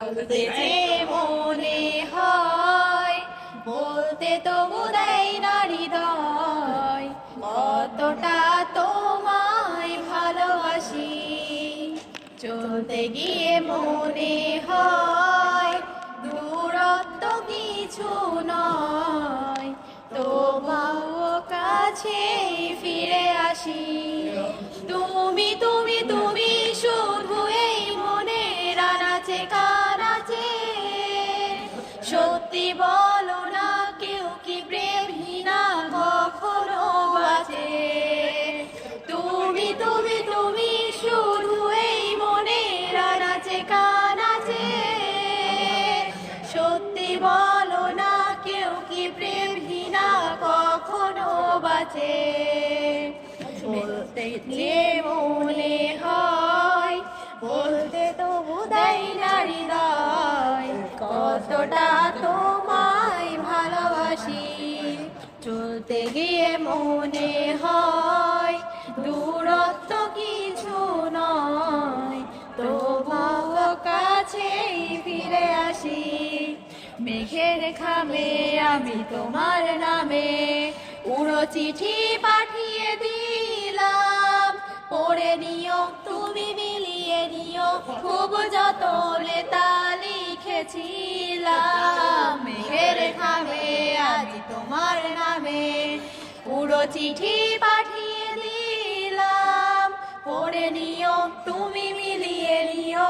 বলতে যে মনে হয়, বলতে তো বোধাই নারী দয় কতটা তোমায় ভালোবাসি। চলতে গিয়ে মনে হয়, দূরত্ব কিছু নয়, তোমাও কাছে ফিরে আসি। তুমি তুমি তুমি শুধু এই মনে রানাচে কানাচে সত্যি বলো না কেউ কি প্রেমহীনা কখনো বাঁচে তুমি তুমি তুমি শুধু এই মনে রানাচে কানাচে। সত্যি বলো না কেউ কি প্রেমহীনা কখনো বাঁচে? বলতে যে মনে কতটা তোমায় ভালোবাসি। চলতে গিয়ে মনে হয় দূরত্ব কিছু নয়, তবুও কাছেই ফিরে আসি। মেঘের খামে আমি তোমার নামে উড়ো চিঠি পাঠিয়ে দিলাম। পড়ে নিও, তুমি মিলিয়ে নিও, খুব যতনে তা লিখেছিলাম মেঘের খামে আজ তোমার নামে। উড়ো চিঠি পাঠিয়ে দিলাম, পড়ে নিও, তুমি মিলিয়ে নিও।